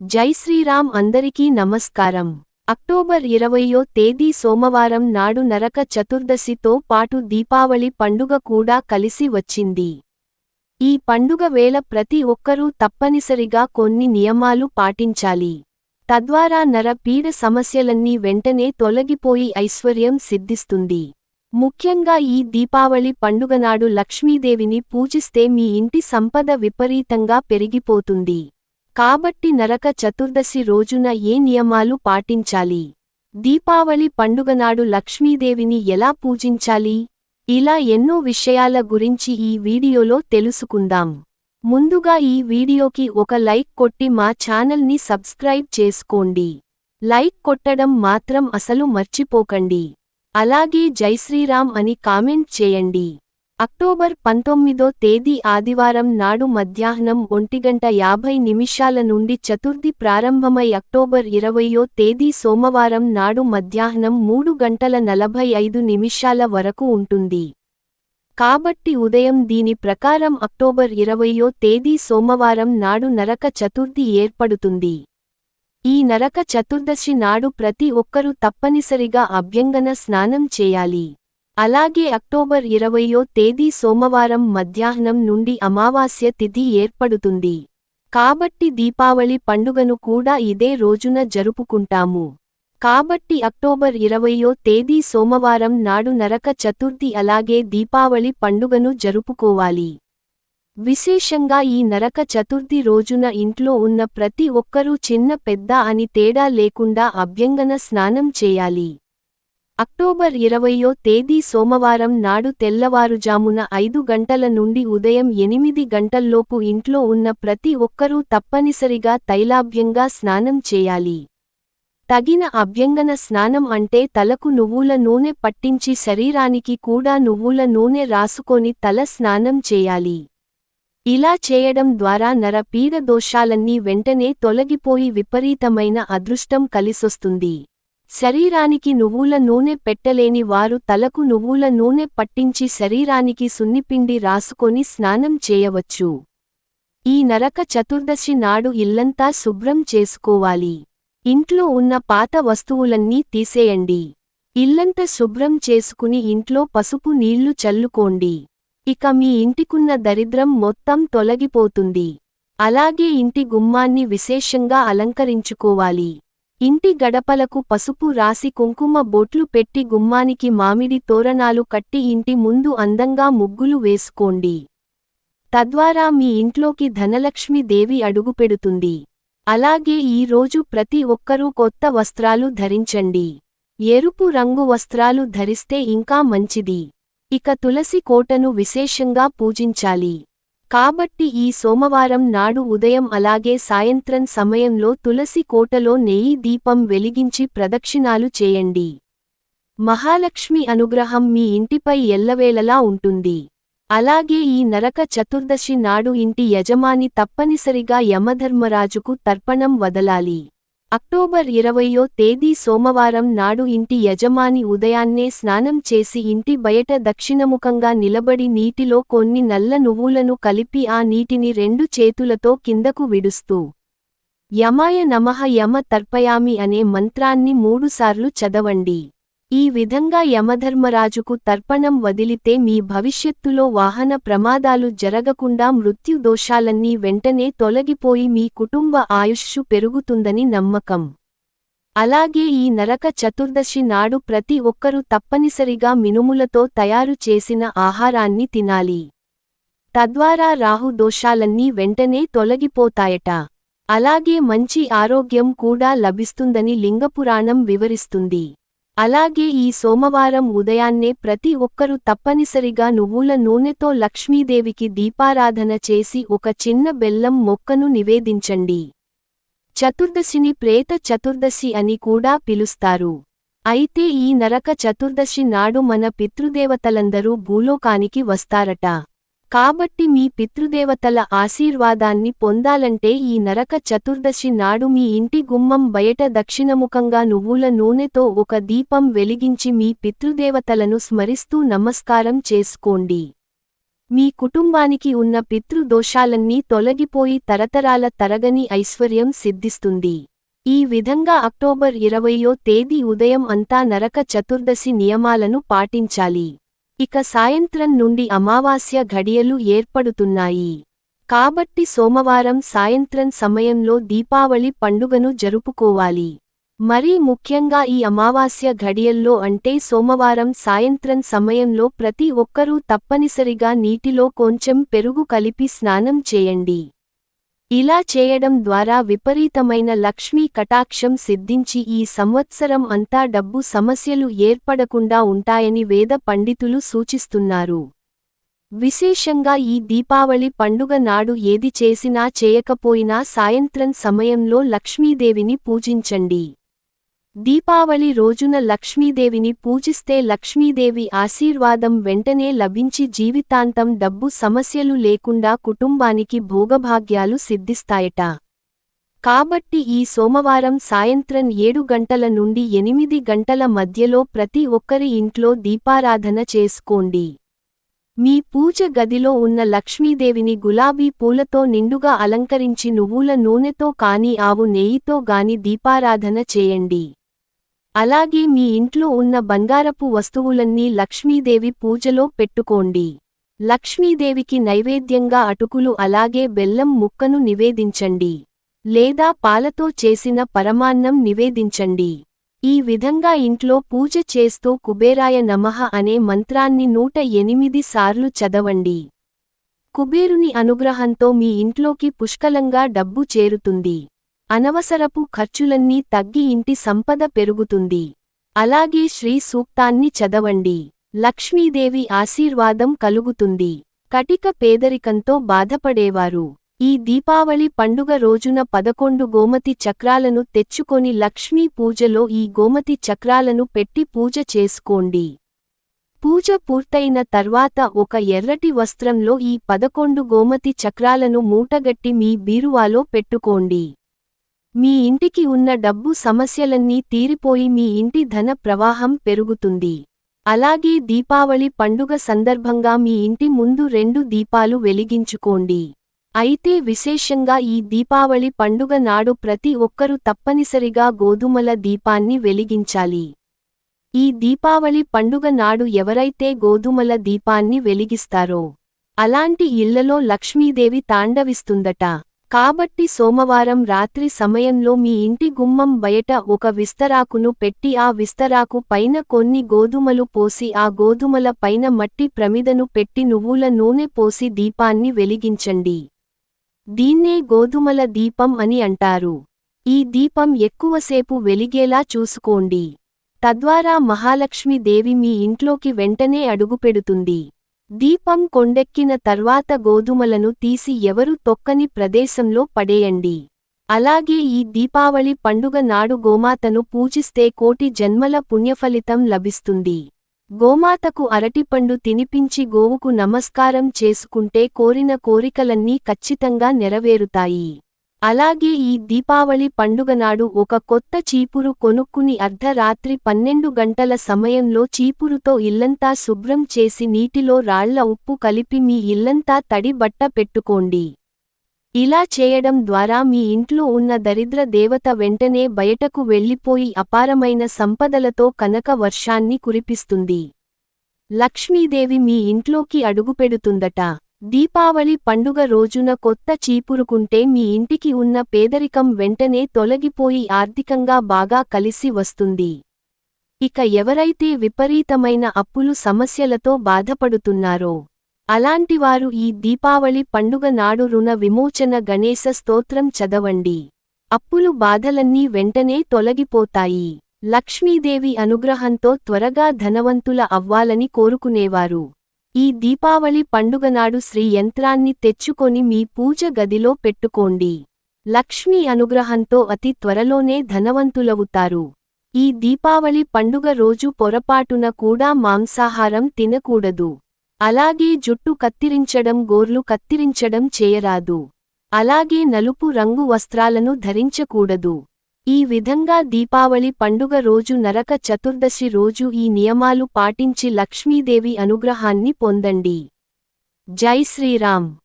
జై శ్రీరామ్ అందరికీ నమస్కారం. అక్టోబర్ ఇరవయో తేదీ సోమవారం నాడు నరక చతుర్దశితో పాటు దీపావళి పండుగ కూడా కలిసి వచ్చింది. ఈ పండుగ వేళ ప్రతి ఒక్కరూ తప్పనిసరిగా కొన్ని నియమాలు పాటించాలి. తద్వారా నర పీడ సమస్యలన్నీ వెంటనే తొలగిపోయి ఐశ్వర్యం సిద్ధిస్తుంది. ముఖ్యంగా ఈ దీపావళి పండుగనాడు లక్ష్మీదేవిని పూజిస్తే మీ ఇంటి సంపద విపరీతంగా పెరిగిపోతుంది. కాబట్టి నరక చతుర్దశి రోజున ఏ నియమాలు పాటించాలి? దీపావళి పండుగనాడు లక్ష్మీదేవిని ఎలా పూజించాలి? ఇలా ఎన్నో విషయాల గురించి ఈ వీడియోలో తెలుసుకుందాం. ముందుగా ఈ వీడియోకి ఒక లైక్ కొట్టి మా ఛానల్ని సబ్స్క్రైబ్ చేసుకోండి. లైక్ కొట్టడం మాత్రం అసలు మర్చిపోకండి. అలాగే జై శ్రీరామ్ అని కామెంట్ చేయండి. అక్టోబర్ పంతొమ్మిదో తేదీ ఆదివారం నాడు మధ్యాహ్నం ఒంటిగంట యాభై నిమిషాల నుండి చతుర్థి ప్రారంభమై అక్టోబర్ ఇరవయో తేదీ సోమవారం నాడు మధ్యాహ్నం మూడు గంటల నలభై ఐదు నిమిషాల వరకు ఉంటుంది. కాబట్టి ఉదయం దీని ప్రకారం అక్టోబర్ ఇరవయో తేదీ సోమవారం నాడు నరక చతుర్థి ఏర్పడుతుంది. ఈ నరక చతుర్దశి నాడు ప్రతి ఒక్కరూ తప్పనిసరిగా అభ్యంగన స్నానం చేయాలి. అలాగే అక్టోబర్ ఇరవయో తేదీ సోమవారం మధ్యాహ్నం నుండి అమావాస్య తిథి ఏర్పడుతుంది. కాబట్టి దీపావళి పండుగను కూడా ఇదే రోజున జరుపుకుంటాము. కాబట్టి అక్టోబర్ ఇరవయో తేదీ సోమవారం నాడు నరక చతుర్థి అలాగే దీపావళి పండుగను జరుపుకోవాలి. విశేషంగా ఈ నరక చతుర్థి రోజున ఇంట్లో ఉన్న ప్రతి ఒక్కరూ చిన్న పెద్ద అని తేడా లేకుండా అభ్యంగన స్నానం చేయాలి. అక్టోబర్ ఇరవయో తేదీ సోమవారం నాడు తెల్లవారుజామున ఐదు గంటల నుండి ఉదయం ఎనిమిది గంటల్లోపు ఇంట్లో ఉన్న ప్రతి ఒక్కరూ తప్పనిసరిగా తైలాభ్యంగా స్నానం చేయాలి. తగిన అభ్యంగన స్నానం అంటే తలకు నువ్వుల నూనె పట్టించి శరీరానికి కూడా నువ్వుల నూనె రాసుకొని తల స్నానం చేయాలి. ఇలా చేయడం ద్వారా నర పీడ దోషాలన్నీ వెంటనే తొలగిపోయి విపరీతమైన అదృష్టం కలిసొస్తుంది. శరీరానికి నువ్వుల నూనె పెట్టలేని వారు తలకు నువ్వుల నూనె పట్టించి శరీరానికి సున్నిపిండి రాసుకొని స్నానం చేయవచ్చు. ఈ నరక చతుర్దశి నాడు ఇల్లంతా శుభ్రం చేసుకోవాలి. ఇంట్లో ఉన్న పాత వస్తువులన్నీ తీసేయండి. ఇల్లంతా శుభ్రం చేసుకుని ఇంట్లో పసుపు నీళ్ళు చల్లుకోండి. ఇక మీ ఇంటికున్న దరిద్రం మొత్తం తొలగిపోతుంది. అలాగే ఇంటి గుమ్మాన్ని విశేషంగా అలంకరించుకోవాలి. ఇంటి గడపలకు పసుపు రాసి కుంకుమ బొట్లు పెట్టి గుమ్మానికి మామిడి తోరణాలు కట్టి ఇంటి ముందు అందంగా ముగ్గులు వేసుకోండి. తద్వారా మీ ఇంట్లోకి ధనలక్ష్మి దేవి అడుగుపెడుతుంది. అలాగే ఈ రోజు ప్రతి ఒక్కరూ కొత్త వస్త్రాలు ధరించండి. ఎరుపు రంగు వస్త్రాలు ధరిస్తే ఇంకా మంచిది. ఇక తులసి కోటను విశేషంగా పూజించాలి. కాబట్టి ఈ సోమవారం నాడు ఉదయం అలాగే సాయంత్రం సమయంలో తులసి కోటలో నెయ్యి దీపం వెలిగించి ప్రదక్షిణాలు చేయండి. మహాలక్ష్మి అనుగ్రహం మీ ఇంటిపై ఎల్లవేళలా ఉంటుంది. అలాగే ఈ నరక చతుర్దశి నాడు ఇంటి యజమాని తప్పనిసరిగా యమధర్మరాజుకు తర్పణం వదలాలి. అక్టోబర్ ఇరవయో తేదీ సోమవారం నాడు ఇంటి యజమాని ఉదయాన్నే స్నానం చేసి ఇంటి బయట దక్షిణముఖంగా నిలబడి నీటిలో కొన్ని నల్ల నువ్వులను కలిపి ఆ నీటిని రెండు చేతులతో కిందకు విడుస్తూ యమాయ నమః యమ తర్పయామి అనే మంత్రాన్ని మూడుసార్లు చదవండి. ఈ విధంగా యమధర్మరాజుకు తర్పణం వదిలితే మీ భవిష్యత్తులో వాహన ప్రమాదాలు జరగకుండా మృత్యు దోషాలన్నీ వెంటనే తొలగిపోయి మీ కుటుంబ ఆయుష్షు పెరుగుతుందని నమ్మకం. అలాగే ఈ నరక చతుర్దశి నాడు ప్రతి ఒక్కరూ తప్పనిసరిగా మినుములతో తయారు చేసిన ఆహారాన్ని తినాలి. తద్వారా రాహు దోషాలన్నీ వెంటనే తొలగిపోతాయట. అలాగే మంచి ఆరోగ్యం కూడా లభిస్తుందని లింగపురాణం వివరిస్తుంది. అలాగే ఈ సోమవారం ఉదయాన్నే ప్రతి ఒక్కరూ తప్పనిసరిగా నువ్వుల నూనెతో లక్ష్మీదేవికి దీపారాధన చేసి ఒక చిన్న బెల్లం మొక్కను నివేదించండి. చతుర్దశిని ప్రేత చతుర్దశి అని కూడా పిలుస్తారు. అయితే ఈ నరక చతుర్దశి నాడు మన పితృదేవతలందరూ భూలోకానికి వస్తారట. కాబట్టి మీ పితృదేవతల ఆశీర్వాదాన్ని పొందాలంటే ఈ నరక చతుర్దశి నాడు మీ ఇంటి గుమ్మం బయట దక్షిణముఖంగా నువ్వుల నూనెతో ఒక దీపం వెలిగించి మీ పితృదేవతలను స్మరిస్తూ నమస్కారం చేసుకోండి. మీ కుటుంబానికి ఉన్న పితృదోషాలన్నీ తొలగిపోయి తరతరాల తరగని ఐశ్వర్యం సిద్ధిస్తుంది. ఈ విధంగా అక్టోబర్ ఇరవయో తేదీ ఉదయం అంతా నరక చతుర్దశి నియమాలను పాటించాలి. ఇక సాయంత్రం నుండి అమావాస్య ఘడియలు ఏర్పడుతున్నాయి. కాబట్టి సోమవారం సాయంత్రం సమయంలో దీపావళి పండుగను జరుపుకోవాలి. మరీ ముఖ్యంగా ఈ అమావాస్య ఘడియల్లో అంటే సోమవారం సాయంత్రం సమయంలో ప్రతి ఒక్కరూ తప్పనిసరిగా నీటిలో కొంచెం పెరుగు కలిపి స్నానం చేయండి. ఇలా చేయడం ద్వారా విపరీతమైన లక్ష్మీ కటాక్షం సిద్ధించి ఈ సంవత్సరం అంతా డబ్బు సమస్యలు ఏర్పడకుండా ఉంటాయని వేద పండితులు సూచిస్తున్నారు. విశేషంగా ఈ దీపావళి పండుగ నాడు ఏది చేసినా చేయకపోయినా సాయంత్రం సమయంలో లక్ష్మీదేవిని పూజించండి. దీపావళి రోజున లక్ష్మీదేవిని పూజిస్తే లక్ష్మీదేవి ఆశీర్వాదం వెంటనే లభించి జీవితాంతం డబ్బు సమస్యలు లేకుండా కుటుంబానికి భోగభాగ్యాలు సిద్ధిస్తాయట. కాబట్టి ఈ సోమవారం సాయంత్రం ఏడు గంటల నుండి ఎనిమిది గంటల మధ్యలో ప్రతి ఒక్కరి ఇంట్లో దీపారాధన చేసుకోండి. మీ పూజ గదిలో ఉన్న లక్ష్మీదేవిని గులాబీ పూలతో నిండుగా అలంకరించి నువ్వుల నూనెతో కాని ఆవు నెయ్యితో గాని దీపారాధన చేయండి. అలాగే మీ ఇంట్లో ఉన్న బంగారపు వస్తువులన్నీ లక్ష్మీదేవి పూజలో పెట్టుకోండి. లక్ష్మీదేవికి నైవేద్యంగా అటుకులు అలాగే బెల్లం ముక్కను నివేదించండి. లేదా పాలతో చేసిన పరమాన్నం నివేదించండి. ఈ విధంగా ఇంట్లో పూజ చేస్తూ కుబేరాయ నమః అనే మంత్రాన్ని నూట ఎనిమిది సార్లు చదవండి. కుబేరుని అనుగ్రహంతో మీ ఇంట్లోకి పుష్కలంగా డబ్బు చేరుతుంది. అనవసరపు ఖర్చులన్నీ తగ్గి ఇంటి సంపద పెరుగుతుంది. అలాగే శ్రీ సూక్తాన్ని చదవండి. లక్ష్మీదేవి ఆశీర్వాదం కలుగుతుంది. కటిక పేదరికంతో బాధపడేవారు. ఈ దీపావళి పండుగ రోజున పదకొండు గోమతి చక్రాలను తెచ్చుకొని లక్ష్మీ పూజలో ఈ గోమతి చక్రాలను పెట్టి పూజ చేసుకోండి. పూజ పూర్తయిన తర్వాత ఒక ఎర్రటి వస్త్రంలో ఈ పదకొండు గోమతి చక్రాలను మూటగట్టి మీ బీరువాలో పెట్టుకోండి. మీ ఇంటికి ఉన్న డబ్బు సమస్యలన్నీ తీరిపోయి మీ ఇంటి ధన ప్రవాహం పెరుగుతుంది. అలాగే దీపావళి పండుగ సందర్భంగా మీ ఇంటి ముందు రెండు దీపాలు వెలిగించుకోండి. అయితే విశేషంగా ఈ దీపావళి పండుగ నాడు ప్రతి ఒక్కరూ తప్పనిసరిగా గోధుమల దీపాన్ని వెలిగించాలి. ఈ దీపావళి పండుగ నాడు ఎవరైతే గోధుమల దీపాన్ని వెలిగిస్తారో అలాంటి ఇళ్ళలో లక్ష్మీదేవి తాండవిస్తుందట. కాబట్టి సోమవారం రాత్రి సమయంలో మీ ఇంటి గుమ్మం బయట ఒక విస్తరాకును పెట్టి ఆ విస్తరాకు పైన కొన్ని గోధుమలు పోసి ఆ గోధుమల పైన మట్టి ప్రమిదను పెట్టి నువ్వుల నూనె పోసి దీపాన్ని వెలిగించండి. దీన్నే గోధుమల దీపం అని అంటారు. ఈ దీపం ఎక్కువసేపు వెలిగేలా చూసుకోండి. తద్వారా మహాలక్ష్మీదేవి మీ ఇంట్లోకి వెంటనే అడుగుపెడుతుంది. దీపం కొండెక్కిన తర్వాత గోధుమలను తీసి ఎవరు తొక్కని ప్రదేశంలో పడేయండి. అలాగే ఈ దీపావళి పండుగ నాడు గోమాతను పూజిస్తే కోటి జన్మల పుణ్యఫలితం లభిస్తుంది. గోమాతకు అరటిపండు తినిపించి గోవుకు నమస్కారం చేసుకుంటే కోరిన కోరికలన్నీ ఖచ్చితంగా నెరవేరుతాయి. అలాగే ఈ దీపావళి పండుగనాడు ఒక కొత్త చీపురు కొనుక్కుని అర్ధరాత్రి పన్నెండు గంటల సమయంలో చీపురుతో ఇల్లంతా శుభ్రం చేసి నీటిలో రాళ్ళ ఉప్పు కలిపి మీ ఇల్లంతా తడి బట్ట పెట్టుకోండి. ఇలా చేయడం ద్వారా మీ ఇంట్లో ఉన్న దరిద్ర దేవత వెంటనే బయటకు వెళ్ళిపోయి అపారమైన సంపదలతో కనక వర్షాన్ని కురిపిస్తుంది. లక్ష్మీదేవి మీ ఇంట్లోకి అడుగుపెడుతుందట. దీపావళి పండుగ రోజున కొత్త చీపురుకుంటే మీ ఇంటికి ఉన్న పేదరికం వెంటనే తొలగిపోయి ఆర్థికంగా బాగా కలిసి వస్తుంది. ఇక ఎవరైతే విపరీతమైన అప్పులు సమస్యలతో బాధపడుతున్నారో అలాంటివారు ఈ దీపావళి పండుగ నాడు రుణ విమోచన గణేశ స్తోత్రం చదవండి. అప్పులు బాధలన్నీ వెంటనే తొలగిపోతాయి. లక్ష్మీదేవి అనుగ్రహంతో త్వరగా ధనవంతుల అవ్వాలని కోరుకునేవారు. ఈ దీపావళి పండుగనాడు శ్రీ యంత్రాన్ని తెచ్చుకొని మీ పూజ గదిలో పెట్టుకోండి. లక్ష్మీ అనుగ్రహంతో అతి త్వరలోనే ధనవంతులవుతారు. ఈ దీపావళి పండుగ రోజు పొరపాటున కూడా మాంసాహారం తినకూడదు. అలాగే జుట్టు కత్తిరించడం గోర్లు కత్తిరించడం చేయరాదు. అలాగే నలుపు రంగు వస్త్రాలను ధరించకూడదు. ఈ విధంగా దీపావళి పండుగ రోజు నరక చతుర్దశి రోజు ఈ నియమాలు పాటించి లక్ష్మీదేవి అనుగ్రహాన్ని పొందండి. జై శ్రీరామ్.